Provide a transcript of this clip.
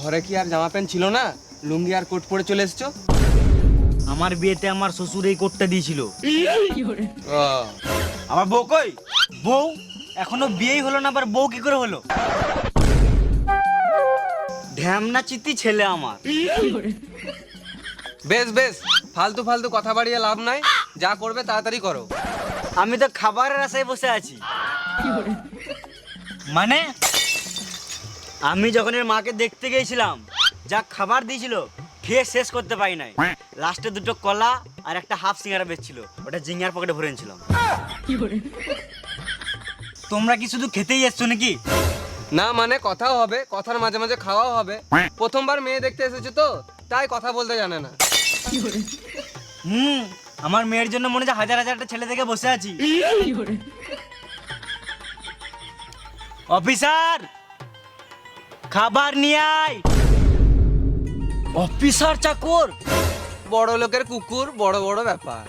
ঘরে কি আর জামা প্যান্ট ছিল না? লুঙ্গি আর কোট পরে চলে এসছো? আমার বিয়েতে আমার শ্বশুর এই কোটটা দিয়েছিল। আমার বউ কই? বউ? এখনও বিয়েই হলো না আবার বউ কি করে হলো? ঢ্যামনা চিত্তি ছেলে আমার। বেশ বেশ। ফালতু ফালতু কথা বাড়িয়ে লাভ নাই। যা করবে তাড়াতাড়ি করো। আমি তো খাবারের আশায় বসে আছি। মানে? আমি যখন এর মাকে দেখতে গিয়েছিলাম যা খাবার দিয়েছিল খেয়ে শেষ করতে পারি নাই। লাস্টে দুটো কলা আর একটা হাফ সিঙ্গারা বেচছিল। ওটা জিঙ্গার পকেটে ভরে নিয়েছিলাম তোমরা কি শুধু খেতেই এসছো নাকি? না মানে কথাও হবে কথার মাঝে মাঝে খাওয়াও হবে। প্রথমবার মেয়ে দেখতে এসেছ তো তাই কথা বলতে জানে না। হুম আমার মেয়ের জন্য মনে হচ্ছে হাজার হাজারটা ছেলে দেখে বসে আছি। অফিসার! খাবার নিয়ে আয়। অফিসার চাকর। বড় লোকের কুকুর বড় বড় ব্যাপার।